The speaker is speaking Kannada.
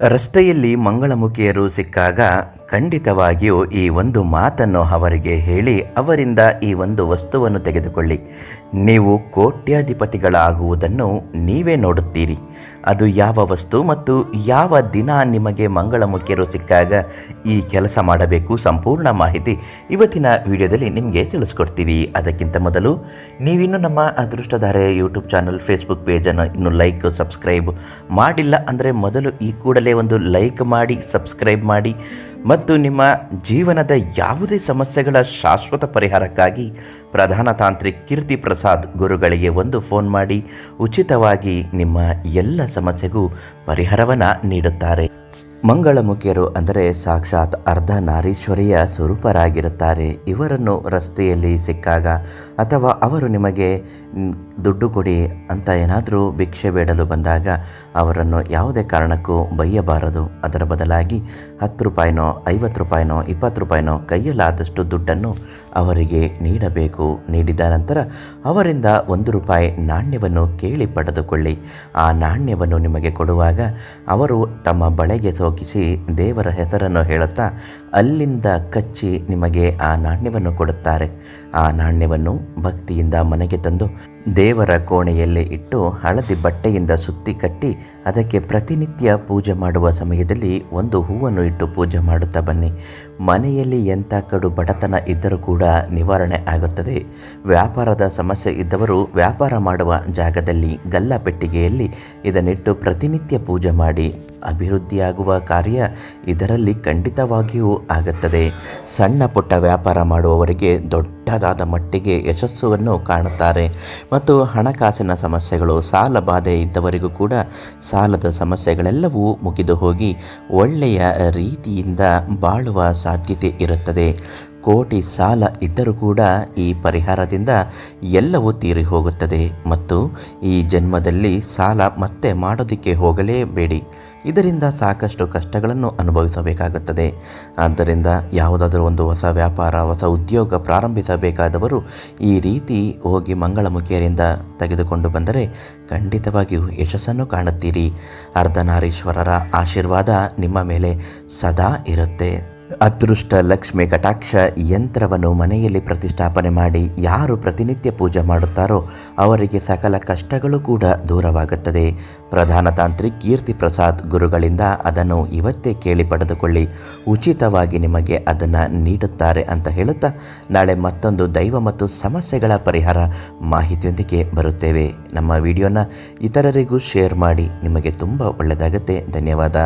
ರಸ್ತೆಯಲ್ಲಿ ಮಂಗಳಮುಖಿಯರು ಸಿಕ್ಕಾಗ ಖಂಡಿತವಾಗಿಯೂ ಈ ಒಂದು ಮಾತನ್ನು ಅವರಿಗೆ ಹೇಳಿ ಅವರಿಂದ ಈ ಒಂದು ವಸ್ತುವನ್ನು ತೆಗೆದುಕೊಳ್ಳಿ. ನೀವು ಕೋಟ್ಯಾಧಿಪತಿಗಳಾಗುವುದನ್ನು ನೀವೇ ನೋಡುತ್ತೀರಿ. ಅದು ಯಾವ ವಸ್ತು ಮತ್ತು ಯಾವ ದಿನ ನಿಮಗೆ ಮಂಗಳಮುಖಿಯರು ಸಿಕ್ಕಾಗ ಈ ಕೆಲಸ ಮಾಡಬೇಕು ಸಂಪೂರ್ಣ ಮಾಹಿತಿ ಇವತ್ತಿನ ವಿಡಿಯೋದಲ್ಲಿ ನಿಮಗೆ ತಿಳಿಸ್ಕೊಡ್ತೀವಿ. ಅದಕ್ಕಿಂತ ಮೊದಲು ನೀವಿನ್ನೂ ನಮ್ಮ ಅದೃಷ್ಟಧಾರೆ ಯೂಟ್ಯೂಬ್ ಚಾನಲ್, ಫೇಸ್ಬುಕ್ ಪೇಜನ್ನು ಇನ್ನು ಲೈಕ್, ಸಬ್ಸ್ಕ್ರೈಬ್ ಮಾಡಿಲ್ಲ ಅಂದರೆ ಮೊದಲು ಈ ಕೂಡಲೇ ಒಂದು ಲೈಕ್ ಮಾಡಿ ಸಬ್ಸ್ಕ್ರೈಬ್ ಮಾಡಿ ಮತ್ತು ನಿಮ್ಮ ಜೀವನದ ಯಾವುದೇ ಸಮಸ್ಯೆಗಳ ಶಾಶ್ವತ ಪರಿಹಾರಕ್ಕಾಗಿ ಪ್ರಧಾನ ತಾಂತ್ರಿಕ್ ಕೀರ್ತಿ ಪ್ರಸಾದ್ ಗುರುಗಳಿಗೆ ಒಂದು ಫೋನ್ ಮಾಡಿ. ಉಚಿತವಾಗಿ ನಿಮ್ಮ ಎಲ್ಲ ಸಮಸ್ಯೆಗೂ ಪರಿಹಾರವನ್ನು ನೀಡುತ್ತಾರೆ. ಮಂಗಳಮುಖಿಯರು ಅಂದರೆ ಸಾಕ್ಷಾತ್ ಅರ್ಧ ನಾರೀಶ್ವರಿಯ ಸ್ವರೂಪರಾಗಿರುತ್ತಾರೆ. ಇವರನ್ನು ರಸ್ತೆಯಲ್ಲಿ ಸಿಕ್ಕಾಗ ಅಥವಾ ಅವರು ನಿಮಗೆ ದುಡ್ಡು ಕೊಡಿ ಅಂತ ಏನಾದರೂ ಭಿಕ್ಷೆ ಬೇಡಲು ಬಂದಾಗ ಅವರನ್ನು ಯಾವುದೇ ಕಾರಣಕ್ಕೂ ಬೈಯಬಾರದು. ಅದರ ಬದಲಾಗಿ ಹತ್ತು ರೂಪಾಯಿನೋ, ಐವತ್ತು ರೂಪಾಯಿನೋ, ಇಪ್ಪತ್ತು ರೂಪಾಯಿನೋ ಕೈಯಲ್ಲಾದಷ್ಟು ದುಡ್ಡನ್ನು ಅವರಿಗೆ ನೀಡಬೇಕು. ನೀಡಿದ ನಂತರ ಅವರಿಂದ ಒಂದು ರೂಪಾಯಿ ನಾಣ್ಯವನ್ನು ಕೇಳಿ ಪಡೆದುಕೊಳ್ಳಿ. ಆ ನಾಣ್ಯವನ್ನು ನಿಮಗೆ ಕೊಡುವಾಗ ಅವರು ತಮ್ಮ ಬಳೆಗೆ ಸೋಕಿಸಿ ದೇವರ ಹೆಸರನ್ನು ಹೇಳುತ್ತಾ, ಅಲ್ಲಿಂದ ಕಚ್ಚಿ ನಿಮಗೆ ಆ ನಾಣ್ಯವನ್ನು ಕೊಡುತ್ತಾರೆ. ಆ ನಾಣ್ಯವನ್ನು ಭಕ್ತಿಯಿಂದ ಮನೆಗೆ ತಂದು ದೇವರ ಕೋಣೆಯಲ್ಲಿ ಇಟ್ಟು ಹಳದಿ ಬಟ್ಟೆಯಿಂದ ಸುತ್ತಿ ಕಟ್ಟಿ, ಅದಕ್ಕೆ ಪ್ರತಿನಿತ್ಯ ಪೂಜೆ ಮಾಡುವ ಸಮಯದಲ್ಲಿ ಒಂದು ಹೂವನ್ನು ಇಟ್ಟು ಪೂಜೆ ಮಾಡುತ್ತಾ ಬನ್ನಿ. ಮನೆಯಲ್ಲಿ ಎಂಥ ಕಡು ಬಡತನ ಇದ್ದರೂ ಕೂಡ ನಿವಾರಣೆ ಆಗುತ್ತದೆ. ವ್ಯಾಪಾರದ ಸಮಸ್ಯೆ ಇದ್ದವರು ವ್ಯಾಪಾರ ಮಾಡುವ ಜಾಗದಲ್ಲಿ ಗಲ್ಲ ಪೆಟ್ಟಿಗೆಯಲ್ಲಿ ಇದನ್ನಿಟ್ಟು ಪ್ರತಿನಿತ್ಯ ಪೂಜೆ ಮಾಡಿ ಅಭಿವೃದ್ಧಿಯಾಗುವ ಕಾರ್ಯ ಇದರಲ್ಲಿ ಖಂಡಿತವಾಗಿಯೂ ಆಗುತ್ತದೆ. ಸಣ್ಣ ಪುಟ್ಟ ವ್ಯಾಪಾರ ಮಾಡುವವರಿಗೆ ದೊಡ್ಡದಾದ ಮಟ್ಟಿಗೆ ಯಶಸ್ಸನ್ನು ಕಾಣುತ್ತಾರೆ. ಮತ್ತು ಹಣಕಾಸಿನ ಸಮಸ್ಯೆಗಳು, ಸಾಲ ಬಾಧೆ ಇದ್ದವರಿಗೂ ಕೂಡ ಸಾಲದ ಸಮಸ್ಯೆಗಳೆಲ್ಲವೂ ಮುಗಿದು ಹೋಗಿ ಒಳ್ಳೆಯ ರೀತಿಯಿಂದ ಬಾಳುವ ಸಾಧ್ಯತೆ ಇರುತ್ತದೆ. ಕೋಟಿ ಸಾಲ ಇದ್ದರೂ ಕೂಡ ಈ ಪರಿಹಾರದಿಂದ ಎಲ್ಲವೂ ತೀರಿ ಹೋಗುತ್ತದೆ. ಮತ್ತು ಈ ಜನ್ಮದಲ್ಲಿ ಸಾಲ ಮತ್ತೆ ಮಾಡೋದಕ್ಕೆ ಹೋಗಲೇಬೇಡಿ. ಇದರಿಂದ ಸಾಕಷ್ಟು ಕಷ್ಟಗಳನ್ನು ಅನುಭವಿಸಬೇಕಾಗುತ್ತದೆ. ಆದ್ದರಿಂದ ಯಾವುದಾದರೂ ಒಂದು ಹೊಸ ವ್ಯಾಪಾರ, ಹೊಸ ಉದ್ಯೋಗ ಪ್ರಾರಂಭಿಸಬೇಕಾದವರು ಈ ರೀತಿ ಹೋಗಿ ಮಂಗಳಮುಖಿಯರಿಂದ ತೆಗೆದುಕೊಂಡು ಬಂದರೆ ಖಂಡಿತವಾಗಿಯೂ ಯಶಸ್ಸನ್ನು ಕಾಣುತ್ತೀರಿ. ಅರ್ಧನಾರೀಶ್ವರರ ಆಶೀರ್ವಾದ ನಿಮ್ಮ ಮೇಲೆ ಸದಾ ಇರುತ್ತೆ. ಅದೃಷ್ಟ ಲಕ್ಷ್ಮಿ ಕಟಾಕ್ಷ ಯಂತ್ರವನ್ನು ಮನೆಯಲ್ಲಿ ಪ್ರತಿಷ್ಠಾಪನೆ ಮಾಡಿ ಯಾರು ಪ್ರತಿನಿತ್ಯ ಪೂಜೆ ಮಾಡುತ್ತಾರೋ ಅವರಿಗೆ ಸಕಲ ಕಷ್ಟಗಳು ಕೂಡ ದೂರವಾಗುತ್ತದೆ. ಪ್ರಧಾನ ತಾಂತ್ರಿಕ್ ಕೀರ್ತಿ ಪ್ರಸಾದ್ ಗುರುಗಳಿಂದ ಅದನ್ನು ಇವತ್ತೇ ಕೇಳಿ ಪಡೆದುಕೊಳ್ಳಿ. ಉಚಿತವಾಗಿ ನಿಮಗೆ ಅದನ್ನು ನೀಡುತ್ತಾರೆ ಅಂತ ಹೇಳುತ್ತಾ ನಾಳೆ ಮತ್ತೊಂದು ದೈವ ಮತ್ತು ಸಮಸ್ಯೆಗಳ ಪರಿಹಾರ ಮಾಹಿತಿಯೊಂದಿಗೆ ಬರುತ್ತೇವೆ. ನಮ್ಮ ವಿಡಿಯೋನ ಇತರರಿಗೂ ಶೇರ್ ಮಾಡಿ ನಿಮಗೆ ತುಂಬ ಒಳ್ಳೆಯದಾಗುತ್ತೆ. ಧನ್ಯವಾದ.